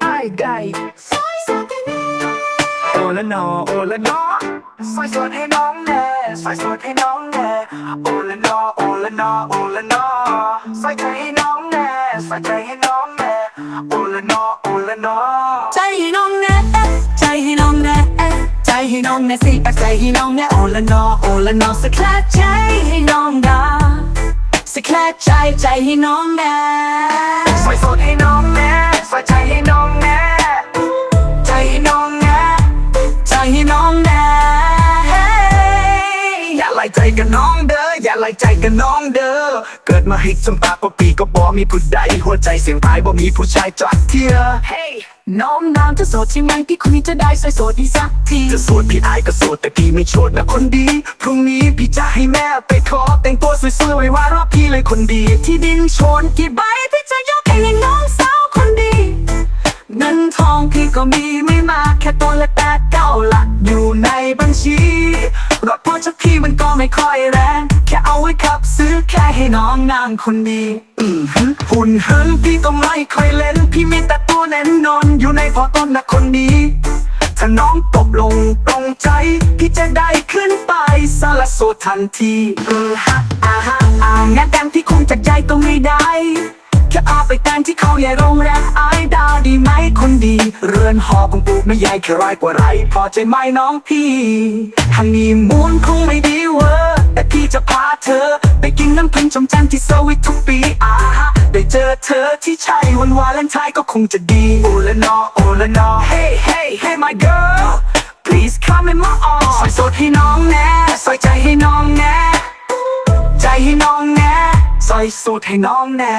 ไอ้ไก่ซอยสดให้แน่โอละนอโอละนอซอยสดให้น้องแน่ซอยสดให้น้องแน่โอละนอโอละนอโอละนอซอยใจให้น้องแน่ซอยใจให้น้องแน่โอละนอโอละนอใจให้น้องแน่ใจให้น้องแน่ใจให้น้องแน่สิปักใจให้น้องแน่โอละนอโอละนอสักแค่ใจให้น้องดาสักแค่ใจใจให้น้องแน่ ซอยสด กับน้องเด้ออย่าไล่ใจกับน้องเด้อเกิดมาให้จำปาปะปีก็บ่มีผู้ใดหัวใจเสียงตายบ่มีผู้ชายจักเทียเฮ้ยน้องน้ำจะโสดใช่ไหมพี่คุยจะได้สวยโสดดีสักทีจะโสดพี่อายก็โสดแต่พี่ไม่โชดนะคนดีพรุ่งนี้พี่จะให้แม่ไปขอแต่งตัวสวยๆไว้ว่ารอบพี่เลยคนดี ที่ดินชนกี่ใบพี่จะยกให้น้องสาวคนดีเงินทองพี่ก็มีไม่มาก ไม่ค่อยแรง แค่เอาไว้ขับซื้อแค่ให้น้องนางคนดีอือหือหุ่นเหินพี่ก็ไม่ค่อยเล่น พี่มีแต่ตัวแน่นนอนอยู่ในพอต้นนะคนดีถ้าน้องตกลงตรงใจ พี่จะได้ขึ้นไปสารโสทันทีอือฮะอ่าฮะอ่างานแต่งที่คงจากใจต้องไม่ได้แค่เอาไปแต่งที่เขาใหญ่โรงแรมไอดาดีไหมคนดี เรือนหอของปู่ไม่ใหญ่แค่ร้อยกว่าไรพอใจไหมน้องพี่ฮันนีมูนคง นน้ำพึ่งจันที่สวิตทุกปีอาฮะได้เจอเธอที่ใช่วันวาเลนไทน์ก็คงจะดีโอละนอโอละนอ Hey hey hey my girl please come in my arms ใส่สดให้น้องแน่ใส่ใจให้น้องแน่ใจให้น้องแน่ใส่สูตรให้น้องแน่